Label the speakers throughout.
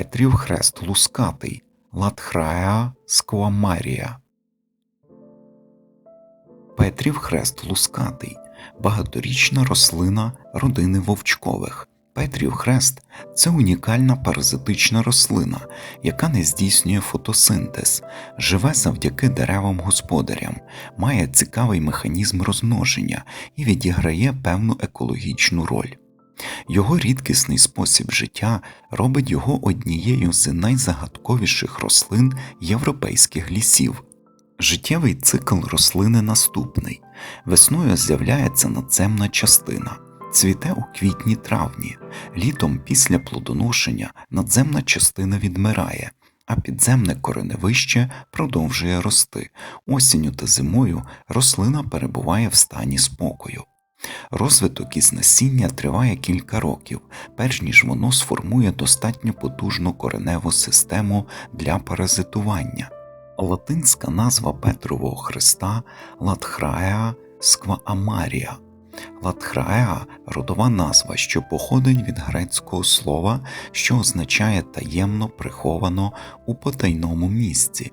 Speaker 1: Петрів хрест лускатий Латхрая сквамарія. Петрів хрест лускатий багаторічна рослина родини вовчкових. Петрів хрест це унікальна паразитична рослина, яка не здійснює фотосинтез, живе завдяки деревам господарям, має цікавий механізм розмноження і відіграє певну екологічну роль. Його рідкісний спосіб життя робить його однією з найзагадковіших рослин європейських лісів. Життєвий цикл рослини наступний: весною з'являється надземна частина, цвіте у квітні травні, літом після плодоношення надземна частина відмирає, а підземне кореневище продовжує рости. Осінню та зимою рослина перебуває в стані спокою. Розвиток із насіння триває кілька років, перш ніж воно сформує достатньо потужну кореневу систему для паразитування. Латинська назва Петрового хреста Латхраеа скваамарія. Латхраеа родова назва, що походить від грецького слова, що означає таємно приховано у потайному місці.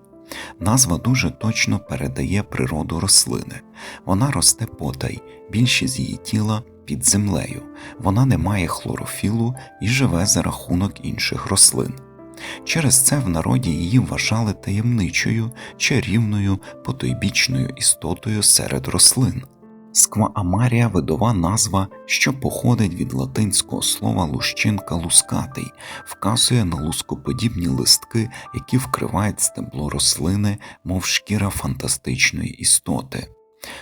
Speaker 1: Назва дуже точно передає природу рослини. Вона росте потай, більшість її тіла під землею, вона не має хлорофілу і живе за рахунок інших рослин. Через це в народі її вважали таємничою, чарівною, потойбічною істотою серед рослин. Скваамарія видова назва, що походить від латинського слова лущинка лускатий, вказує на лускоподібні листки, які вкривають стебло рослини, мов шкіра фантастичної істоти.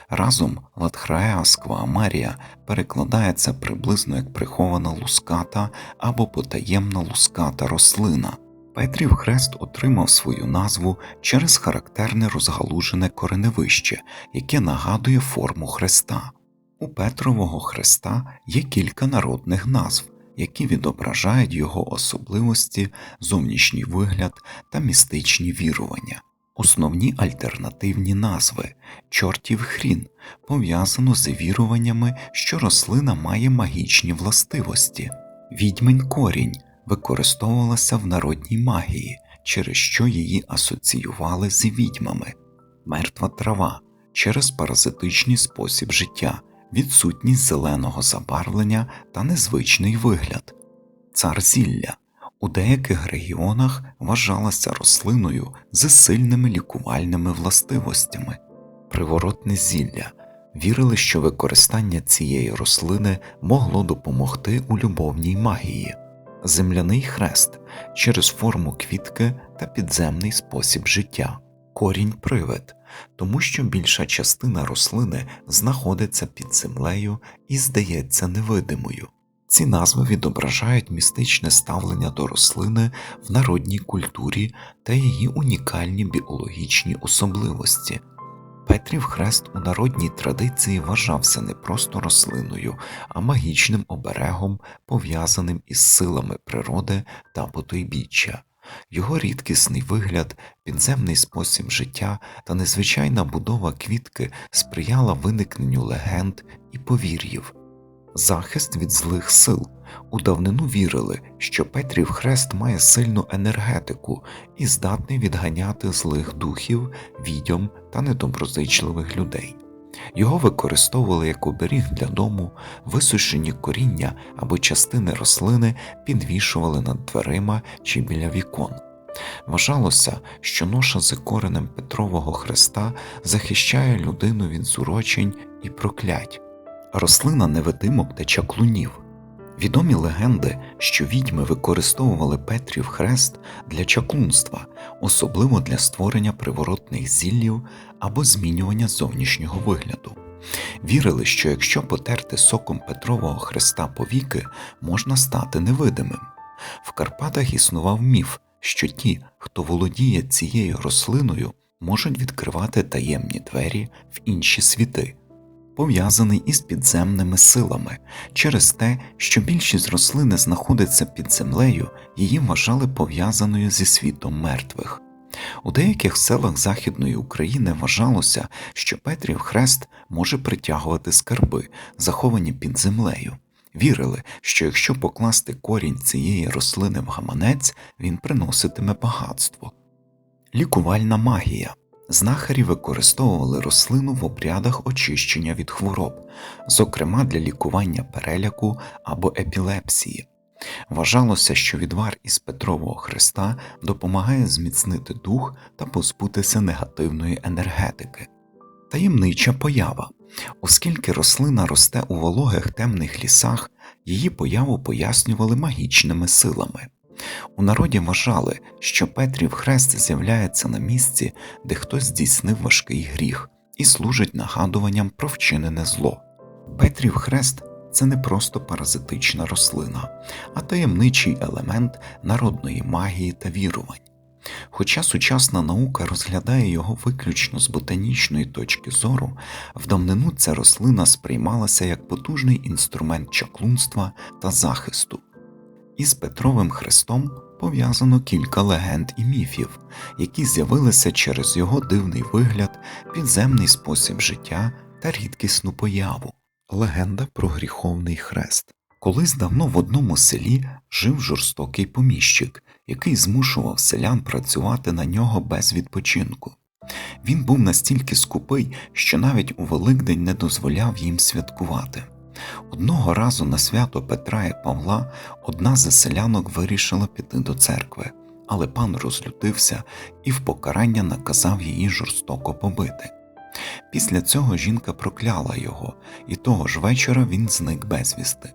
Speaker 1: Разом Латхраеа скваамарія перекладається приблизно як прихована луската або потаємна луската рослина. Петрів хрест отримав свою назву через характерне розгалужене кореневище, яке нагадує форму хреста. У Петрового хреста є кілька народних назв, які відображають його особливості, зовнішній вигляд та містичні вірування. Основні альтернативні назви чортів хрін пов'язано з віруваннями, що рослина має магічні властивості, відьмень корінь використовувалася в народній магії, через що її асоціювали з відьмами, мертва трава через паразитичний спосіб життя, відсутність зеленого забарвлення та незвичний вигляд, цар зілля. У деяких регіонах вважалася рослиною з сильними лікувальними властивостями, приворотне зілля. Вірили, що використання цієї рослини могло допомогти у любовній магії земляний хрест через форму квітки та підземний спосіб життя, корінь привид, тому що більша частина рослини знаходиться під землею і здається невидимою. Ці назви відображають містичне ставлення до рослини в народній культурі та її унікальні біологічні особливості. Петрів хрест у народній традиції вважався не просто рослиною, а магічним оберегом, пов'язаним із силами природи та потойбіччя. Його рідкісний вигляд, підземний спосіб життя та незвичайна будова квітки сприяла виникненню легенд і повір'їв. Захист від злих сил у давнину вірили, що Петрів хрест має сильну енергетику і здатний відганяти злих духів, відьом та недоброзичливих людей. Його використовували як оберіг для дому, висушені коріння або частини рослини підвішували над дверима чи біля вікон. Вважалося, що ноша з коренем Петрового хреста захищає людину від зурочень і проклять. Рослина невидимок та чаклунів. Відомі легенди, що відьми використовували Петрів хрест для чаклунства, особливо для створення приворотних зіллів або змінювання зовнішнього вигляду. Вірили, що якщо потерти соком Петрового хреста повіки, можна стати невидимим. В Карпатах існував міф, що ті, хто володіє цією рослиною, можуть відкривати таємні двері в інші світи пов'язаний із підземними силами. Через те, що більшість рослини знаходиться під землею, її вважали пов'язаною зі світом мертвих. У деяких селах Західної України вважалося, що Петрів хрест може притягувати скарби, заховані під землею. Вірили, що якщо покласти корінь цієї рослини в гаманець, він приноситиме багатство. Лікувальна магія. Знахарі використовували рослину в обрядах очищення від хвороб, зокрема для лікування переляку або епілепсії. Вважалося, що відвар із Петрового хреста допомагає зміцнити дух та позбутися негативної енергетики. Таємнича поява. Оскільки рослина росте у вологих темних лісах, її появу пояснювали магічними силами. У народі вважали, що Петрів хрест з'являється на місці, де хтось здійснив важкий гріх, і служить нагадуванням про вчинене зло. Петрів хрест це не просто паразитична рослина, а таємничий елемент народної магії та вірувань. Хоча сучасна наука розглядає його виключно з ботанічної точки зору, в давнину ця рослина сприймалася як потужний інструмент чаклунства та захисту. Із Петровим хрестом пов'язано кілька легенд і міфів, які з'явилися через його дивний вигляд, підземний спосіб життя та рідкісну появу. Легенда про гріховний хрест. Колись давно в одному селі жив жорстокий поміщик, який змушував селян працювати на нього без відпочинку. Він був настільки скупий, що навіть у Великдень не дозволяв їм святкувати. Одного разу на свято Петра і Павла одна з селянок вирішила піти до церкви, але пан розлютився і в покарання наказав її жорстоко побити. Після цього жінка прокляла його, і того ж вечора він зник безвісти.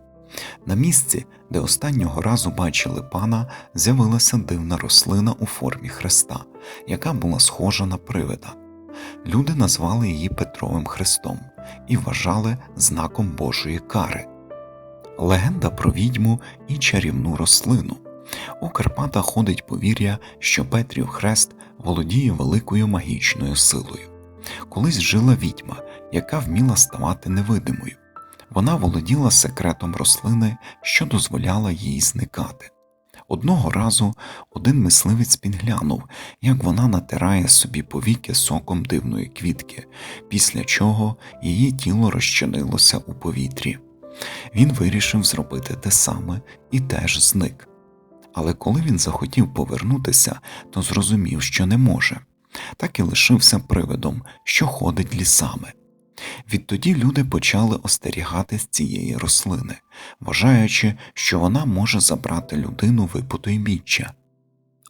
Speaker 1: На місці, де останнього разу бачили пана, з'явилася дивна рослина у формі хреста, яка була схожа на привида. Люди назвали її Петровим хрестом і вважали знаком Божої кари. Легенда про відьму і чарівну рослину. У Карпатах ходить повір'я, що Петрів хрест володіє великою магічною силою. Колись жила відьма, яка вміла ставати невидимою. Вона володіла секретом рослини, що дозволяла їй зникати. Одного разу один мисливець підглянув, як вона натирає собі повіки соком дивної квітки, після чого її тіло розчинилося у повітрі. Він вирішив зробити те саме і теж зник. Але коли він захотів повернутися, то зрозумів, що не може, так і лишився привидом, що ходить лісами. Відтоді люди почали остерігатись цієї рослини, вважаючи, що вона може забрати людину випутої біччя.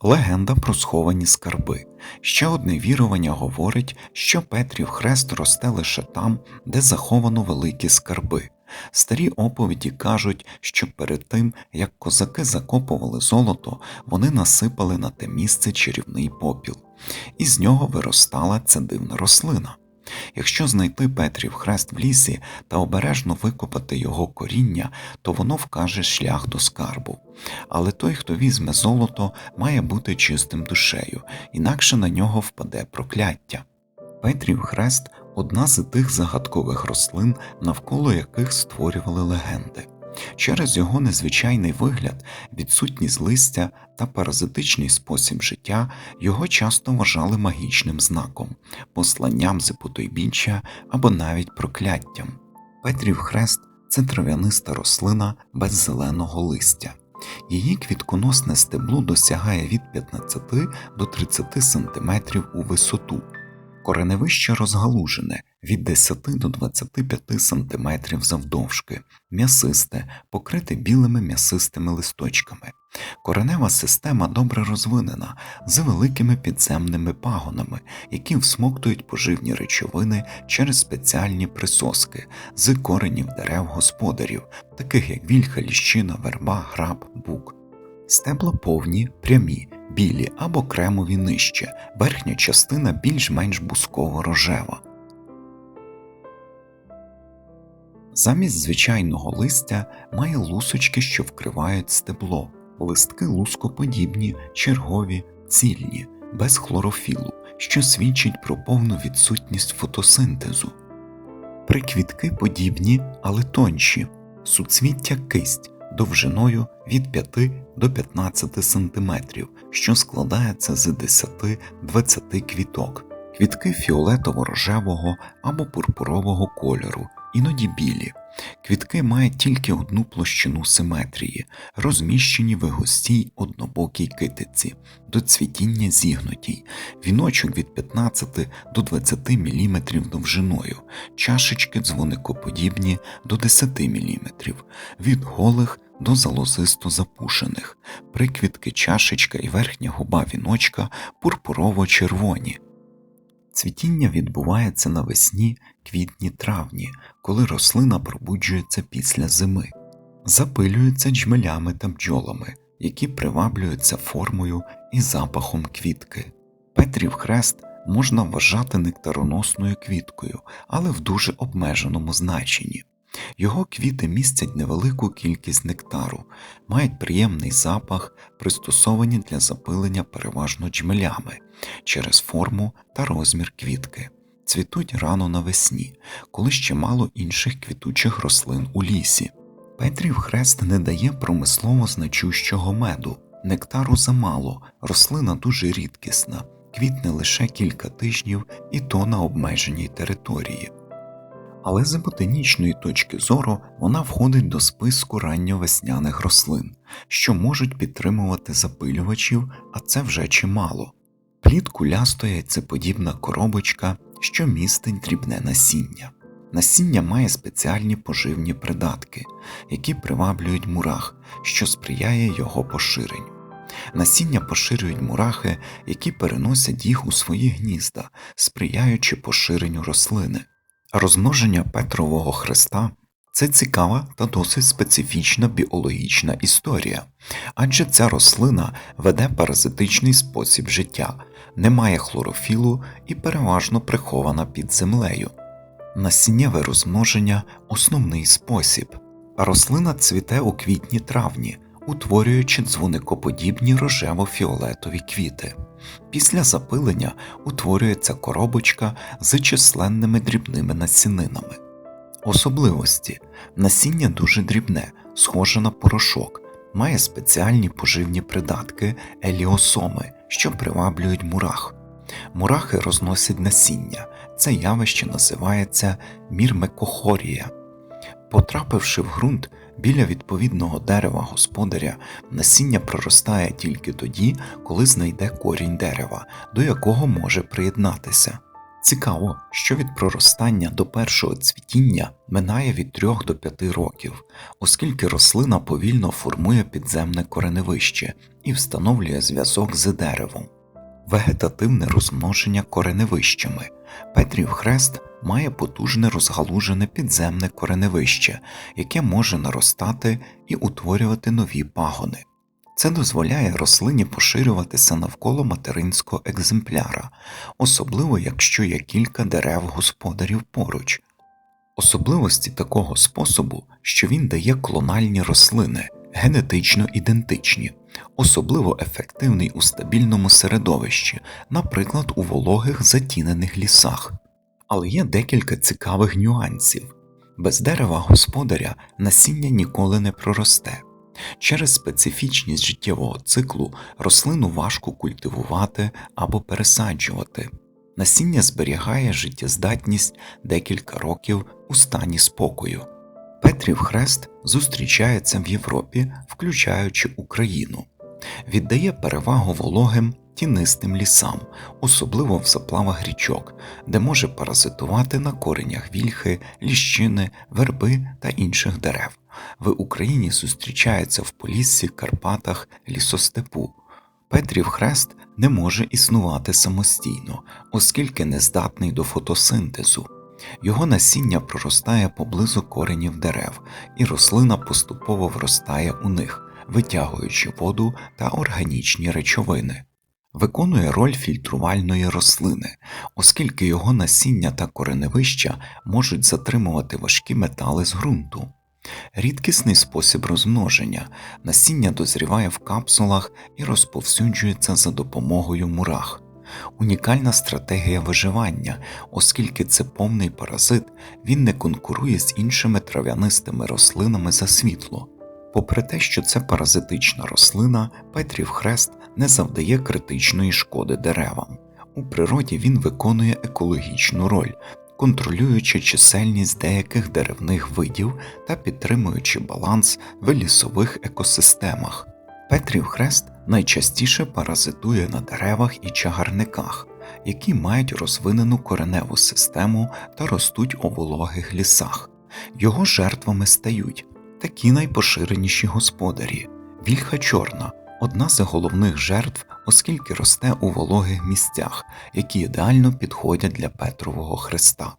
Speaker 1: Легенда про сховані скарби. Ще одне вірування говорить, що Петрів хрест росте лише там, де заховано великі скарби. Старі оповіді кажуть, що перед тим, як козаки закопували золото, вони насипали на те місце чарівний попіл, і з нього виростала ця дивна рослина. Якщо знайти Петрів хрест в лісі та обережно викопати його коріння, то воно вкаже шлях до скарбу. Але той, хто візьме золото, має бути чистим душею, інакше на нього впаде прокляття. Петрів хрест одна з тих загадкових рослин, навколо яких створювали легенди. Через його незвичайний вигляд, відсутність листя та паразитичний спосіб життя його часто вважали магічним знаком, посланням з потойбіччя або навіть прокляттям. Петрів хрест це трав'яниста рослина без зеленого листя. Її квітконосне стебло досягає від 15 до 30 см у висоту. Кореневище розгалужене від 10 до 25 см завдовжки, м'ясисте, покрите білими м'ясистими листочками. Коренева система добре розвинена з великими підземними пагонами, які всмоктують поживні речовини через спеціальні присоски з коренів дерев господарів, таких як вільха, ліщина, верба, граб, бук. Стебла повні, прямі, білі або кремові нижче, верхня частина більш-менш бусково рожева. Замість звичайного листя має лусочки, що вкривають стебло, листки лускоподібні, чергові, цільні, без хлорофілу, що свідчить про повну відсутність фотосинтезу. Приквітки подібні, але тонші, суцвіття кисть довжиною від 5 до 15 см, що складається з 10-20 квіток, квітки фіолетово-рожевого або пурпурового кольору, іноді білі, Квітки мають тільки одну площину симетрії, розміщені в густій однобокій китиці, до цвітіння зігнутій, віночок від 15 до 20 мм довжиною, чашечки дзвоникоподібні до 10 мм, від голих до залозисто запушених, приквітки чашечка і верхня губа віночка пурпурово-червоні. Цвітіння відбувається навесні, квітні, травні, коли рослина пробуджується після зими, запилюється джмелями та бджолами, які приваблюються формою і запахом квітки. Петрів хрест можна вважати нектароносною квіткою, але в дуже обмеженому значенні. Його квіти містять невелику кількість нектару, мають приємний запах, пристосовані для запилення переважно джмелями через форму та розмір квітки. Цвітуть рано навесні, коли ще мало інших квітучих рослин у лісі. Петрів хрест не дає промислово значущого меду, нектару замало, рослина дуже рідкісна, квітне лише кілька тижнів і то на обмеженій території але з ботанічної точки зору вона входить до списку ранньовесняних рослин, що можуть підтримувати запилювачів, а це вже чимало. Плід кулясто яйцеподібна коробочка, що містить дрібне насіння. Насіння має спеціальні поживні придатки, які приваблюють мурах, що сприяє його поширенню. Насіння поширюють мурахи, які переносять їх у свої гнізда, сприяючи поширенню рослини. Розмноження Петрового хреста це цікава та досить специфічна біологічна історія, адже ця рослина веде паразитичний спосіб життя, не має хлорофілу і переважно прихована під землею. Насіннєве розмноження основний спосіб. Рослина цвіте у квітні травні, утворюючи дзвоникоподібні рожево-фіолетові квіти. Після запилення утворюється коробочка з численними дрібними насінинами. Особливості насіння дуже дрібне, схоже на порошок, має спеціальні поживні придатки еліосоми, що приваблюють мурах. Мурахи розносять насіння, це явище називається мірмекохорія. Потрапивши в ґрунт, Біля відповідного дерева господаря насіння проростає тільки тоді, коли знайде корінь дерева, до якого може приєднатися. Цікаво, що від проростання до першого цвітіння минає від 3 до 5 років, оскільки рослина повільно формує підземне кореневище і встановлює зв'язок з деревом, вегетативне розмноження кореневищами. Петрів хрест має потужне розгалужене підземне кореневище, яке може наростати і утворювати нові пагони. Це дозволяє рослині поширюватися навколо материнського екземпляра, особливо якщо є кілька дерев господарів поруч. Особливості такого способу, що він дає клональні рослини, генетично ідентичні, особливо ефективний у стабільному середовищі, наприклад, у вологих затінених лісах. Але є декілька цікавих нюансів. Без дерева господаря насіння ніколи не проросте. Через специфічність життєвого циклу рослину важко культивувати або пересаджувати. Насіння зберігає життєздатність декілька років у стані спокою. Петрів хрест зустрічається в Європі, включаючи Україну, віддає перевагу вологим тінистим лісам, особливо в заплавах річок, де може паразитувати на коренях вільхи, ліщини, верби та інших дерев. В Україні зустрічається в Поліссі, Карпатах, лісостепу. Петрів хрест не може існувати самостійно, оскільки не здатний до фотосинтезу. Його насіння проростає поблизу коренів дерев, і рослина поступово вростає у них, витягуючи воду та органічні речовини виконує роль фільтрувальної рослини, оскільки його насіння та кореневища можуть затримувати важкі метали з ґрунту. Рідкісний спосіб розмноження насіння дозріває в капсулах і розповсюджується за допомогою мурах. Унікальна стратегія виживання, оскільки це повний паразит, він не конкурує з іншими трав'янистими рослинами за світло. Попри те, що це паразитична рослина, Петрів хрест не завдає критичної шкоди деревам. У природі він виконує екологічну роль, контролюючи чисельність деяких деревних видів та підтримуючи баланс в лісових екосистемах. Петрів хрест найчастіше паразитує на деревах і чагарниках, які мають розвинену кореневу систему та ростуть у вологих лісах. Його жертвами стають такі найпоширеніші господарі: вільха чорна, одна з головних жертв, оскільки росте у вологих місцях, які ідеально підходять для Петрового хреста.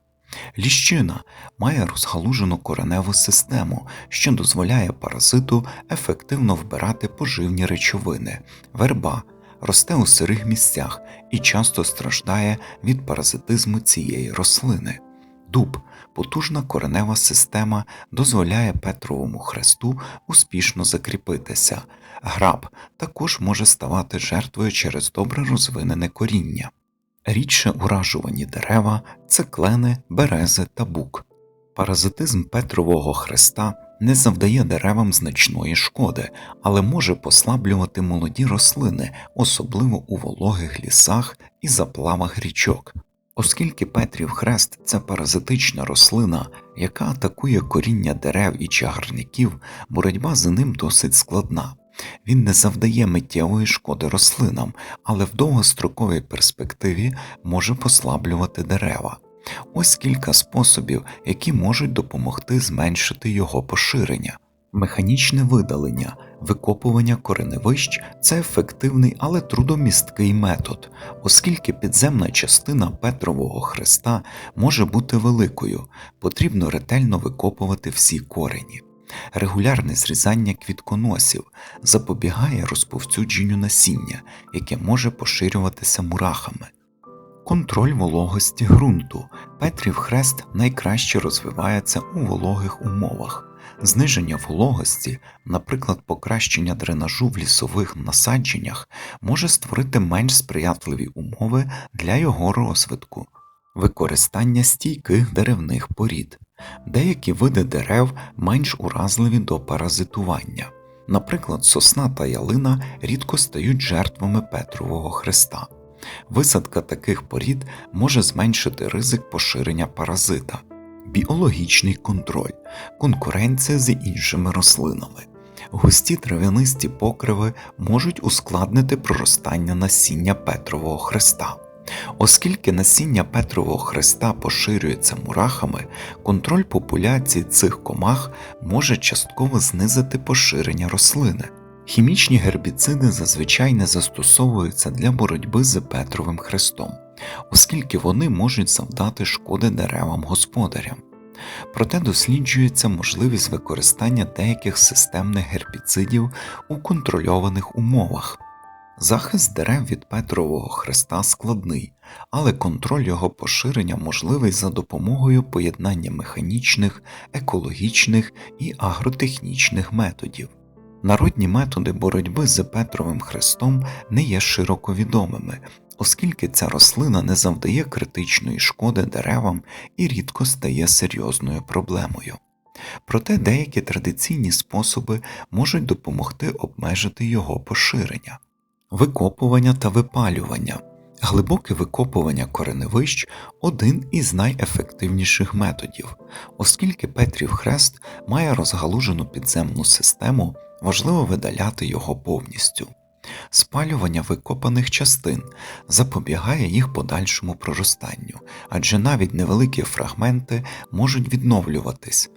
Speaker 1: Ліщина має розгалужену кореневу систему, що дозволяє паразиту ефективно вбирати поживні речовини, верба росте у сирих місцях і часто страждає від паразитизму цієї рослини. Дуб, потужна коренева система, дозволяє Петровому хресту успішно закріпитися. Граб також може ставати жертвою через добре розвинене коріння. Рідше уражувані дерева це клени, берези та бук. Паразитизм Петрового хреста не завдає деревам значної шкоди, але може послаблювати молоді рослини, особливо у вологих лісах і заплавах річок. Оскільки Петрів хрест це паразитична рослина, яка атакує коріння дерев і чагарників, боротьба з ним досить складна. Він не завдає миттєвої шкоди рослинам, але в довгостроковій перспективі може послаблювати дерева. Ось кілька способів, які можуть допомогти зменшити його поширення. Механічне видалення, викопування кореневищ це ефективний, але трудомісткий метод, оскільки підземна частина Петрового хреста може бути великою, потрібно ретельно викопувати всі корені. Регулярне зрізання квітконосів запобігає розповсюдженню насіння, яке може поширюватися мурахами. Контроль вологості ґрунту. Петрів хрест найкраще розвивається у вологих умовах. Зниження вологості, наприклад, покращення дренажу в лісових насадженнях, може створити менш сприятливі умови для його розвитку, використання стійких деревних порід. Деякі види дерев менш уразливі до паразитування. Наприклад, сосна та ялина рідко стають жертвами Петрового хреста. Висадка таких порід може зменшити ризик поширення паразита, біологічний контроль, конкуренція з іншими рослинами. Густі трав'янисті покриви можуть ускладнити проростання насіння Петрового хреста. Оскільки насіння Петрового хреста поширюється мурахами, контроль популяції цих комах може частково знизити поширення рослини. Хімічні гербіциди зазвичай не застосовуються для боротьби з Петровим хрестом, оскільки вони можуть завдати шкоди деревам господарям. Проте досліджується можливість використання деяких системних гербіцидів у контрольованих умовах. Захист дерев від Петрового хреста складний, але контроль його поширення можливий за допомогою поєднання механічних, екологічних і агротехнічних методів. Народні методи боротьби з Петровим хрестом не є широко відомими, оскільки ця рослина не завдає критичної шкоди деревам і рідко стає серйозною проблемою. Проте деякі традиційні способи можуть допомогти обмежити його поширення. Викопування та випалювання. Глибоке викопування кореневищ один із найефективніших методів, оскільки Петрів хрест має розгалужену підземну систему, важливо видаляти його повністю. Спалювання викопаних частин запобігає їх подальшому проростанню, адже навіть невеликі фрагменти можуть відновлюватись.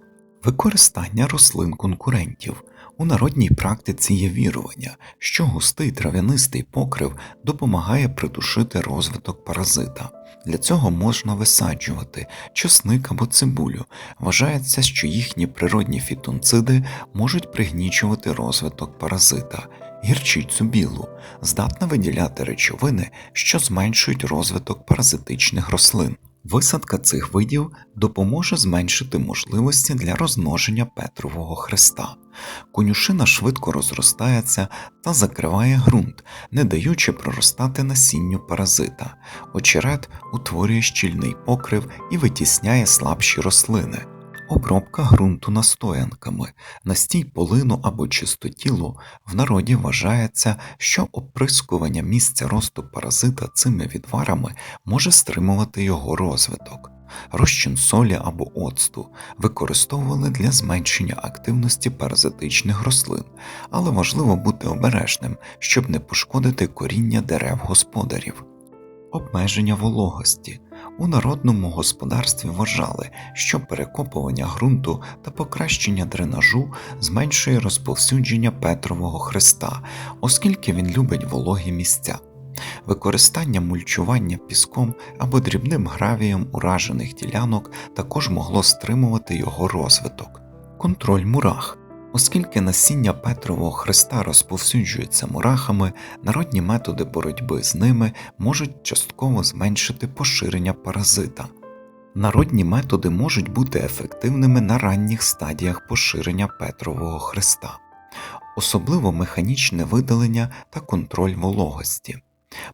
Speaker 1: Використання рослин конкурентів у народній практиці є вірування, що густий трав'янистий покрив допомагає придушити розвиток паразита. Для цього можна висаджувати чосник або цибулю. Вважається, що їхні природні фітонциди можуть пригнічувати розвиток паразита, гірчицю білу, здатна виділяти речовини, що зменшують розвиток паразитичних рослин. Висадка цих видів допоможе зменшити можливості для розмноження Петрового хреста. Конюшина швидко розростається та закриває ґрунт, не даючи проростати насінню паразита. Очерет утворює щільний покрив і витісняє слабші рослини. Обробка ґрунту настоянками, настій полину або чистотілу в народі вважається, що оприскування місця росту паразита цими відварами може стримувати його розвиток. розчин солі або оцту використовували для зменшення активності паразитичних рослин, але важливо бути обережним, щоб не пошкодити коріння дерев господарів. Обмеження вологості у народному господарстві вважали, що перекопування ґрунту та покращення дренажу зменшує розповсюдження Петрового хреста, оскільки він любить вологі місця. Використання мульчування піском або дрібним гравієм уражених ділянок також могло стримувати його розвиток. Контроль мурах. Оскільки насіння Петрового хреста розповсюджується мурахами, народні методи боротьби з ними можуть частково зменшити поширення паразита. Народні методи можуть бути ефективними на ранніх стадіях поширення Петрового хреста, особливо механічне видалення та контроль вологості.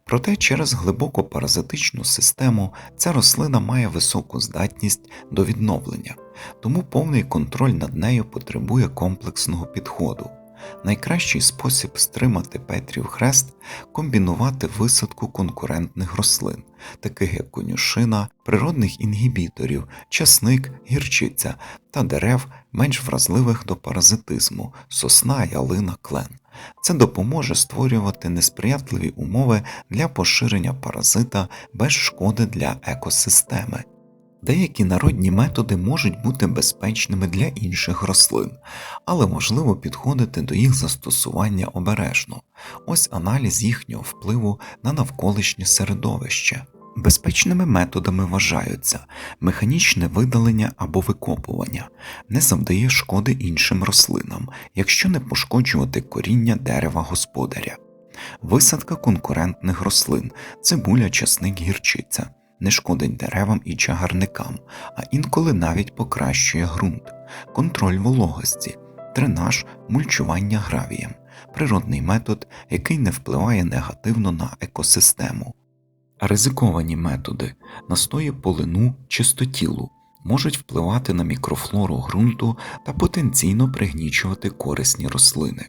Speaker 1: Проте через глибоку паразитичну систему ця рослина має високу здатність до відновлення, тому повний контроль над нею потребує комплексного підходу. Найкращий спосіб стримати Петрів хрест комбінувати висадку конкурентних рослин, таких як конюшина, природних інгібіторів, часник, гірчиця та дерев менш вразливих до паразитизму, сосна, ялина, клен. Це допоможе створювати несприятливі умови для поширення паразита без шкоди для екосистеми. Деякі народні методи можуть бути безпечними для інших рослин, але можливо підходити до їх застосування обережно. Ось аналіз їхнього впливу на навколишнє середовище. Безпечними методами вважаються механічне видалення або викопування, не завдає шкоди іншим рослинам, якщо не пошкоджувати коріння дерева господаря, висадка конкурентних рослин, цибуля, часник, гірчиця, не шкодить деревам і чагарникам, а інколи навіть покращує ґрунт, контроль вологості, дренаж, мульчування гравієм, природний метод, який не впливає негативно на екосистему. Ризиковані методи настої полину чистотілу можуть впливати на мікрофлору ґрунту та потенційно пригнічувати корисні рослини.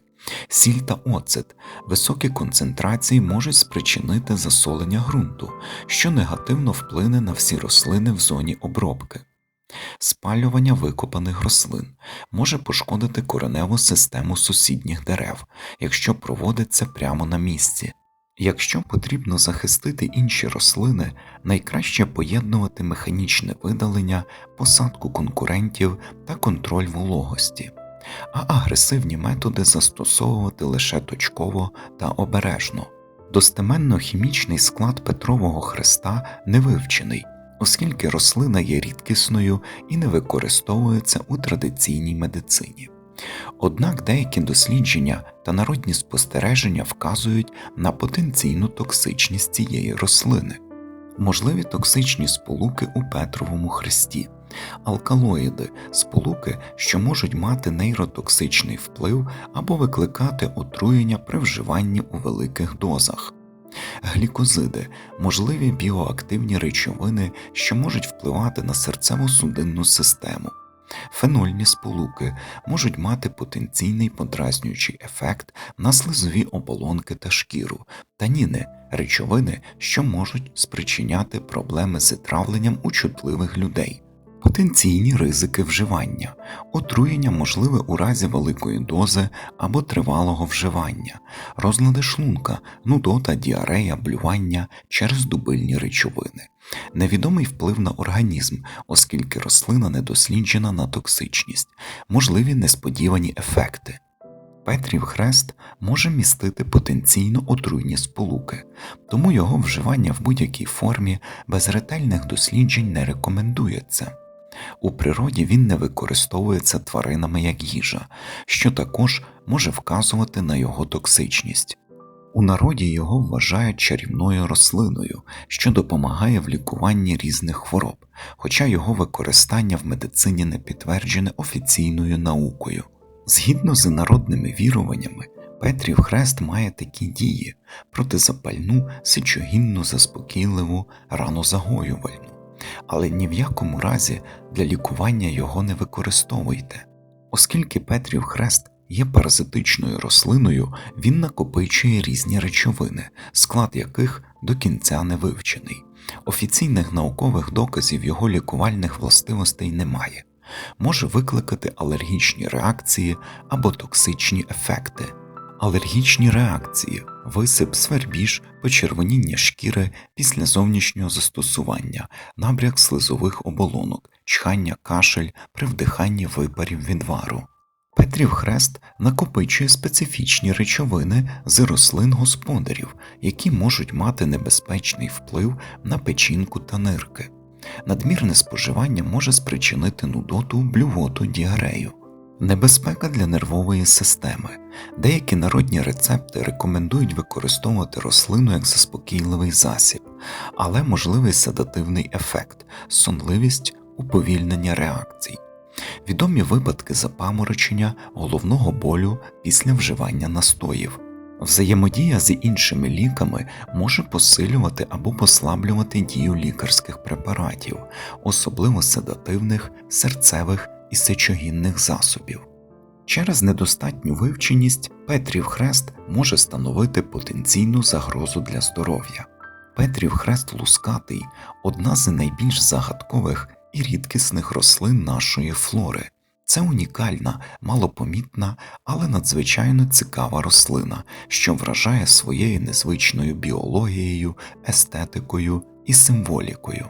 Speaker 1: Сіль та оцет високі концентрації можуть спричинити засолення ґрунту, що негативно вплине на всі рослини в зоні обробки. Спалювання викопаних рослин може пошкодити кореневу систему сусідніх дерев, якщо проводиться прямо на місці. Якщо потрібно захистити інші рослини, найкраще поєднувати механічне видалення, посадку конкурентів та контроль вологості, а агресивні методи застосовувати лише точково та обережно. Достеменно хімічний склад Петрового хреста не вивчений, оскільки рослина є рідкісною і не використовується у традиційній медицині. Однак деякі дослідження та народні спостереження вказують на потенційну токсичність цієї рослини, можливі токсичні сполуки у Петровому хресті, алкалоїди сполуки, що можуть мати нейротоксичний вплив або викликати отруєння при вживанні у великих дозах. Глікозиди можливі біоактивні речовини, що можуть впливати на серцево-судинну систему. Фенольні сполуки можуть мати потенційний подразнюючий ефект на слизові оболонки та шкіру, таніни речовини, що можуть спричиняти проблеми з травленням у чутливих людей. Потенційні ризики вживання, отруєння можливе у разі великої дози або тривалого вживання, розлади шлунка, нудота, діарея, блювання через дубильні речовини, невідомий вплив на організм, оскільки рослина не досліджена на токсичність, можливі несподівані ефекти. Петрів хрест може містити потенційно отруйні сполуки, тому його вживання в будь-якій формі без ретельних досліджень не рекомендується. У природі він не використовується тваринами як їжа, що також може вказувати на його токсичність. У народі його вважають чарівною рослиною, що допомагає в лікуванні різних хвороб, хоча його використання в медицині не підтверджене офіційною наукою. Згідно з народними віруваннями, Петрів хрест має такі дії протизапальну, сечогінну, заспокійливу, ранозагоювальну але ні в якому разі для лікування його не використовуйте. Оскільки Петрів хрест є паразитичною рослиною, він накопичує різні речовини, склад яких до кінця не вивчений. Офіційних наукових доказів його лікувальних властивостей немає, може викликати алергічні реакції або токсичні ефекти. Алергічні реакції, висип, свербіж, почервоніння шкіри після зовнішнього застосування, набряк слизових оболонок, чхання, кашель при вдиханні випарів відвару. Петрів хрест накопичує специфічні речовини з рослин господарів, які можуть мати небезпечний вплив на печінку та нирки. Надмірне споживання може спричинити нудоту, блювоту, діарею. Небезпека для нервової системи. Деякі народні рецепти рекомендують використовувати рослину як заспокійливий засіб, але можливий седативний ефект, сонливість, уповільнення реакцій. Відомі випадки запаморочення, головного болю після вживання настоїв. Взаємодія з іншими ліками може посилювати або послаблювати дію лікарських препаратів, особливо седативних, серцевих і сечогінних засобів. Через недостатню вивченість Петрів хрест може становити потенційну загрозу для здоров'я. Петрів хрест лускатий одна з найбільш загадкових і рідкісних рослин нашої флори. Це унікальна, малопомітна, але надзвичайно цікава рослина, що вражає своєю незвичною біологією, естетикою і символікою.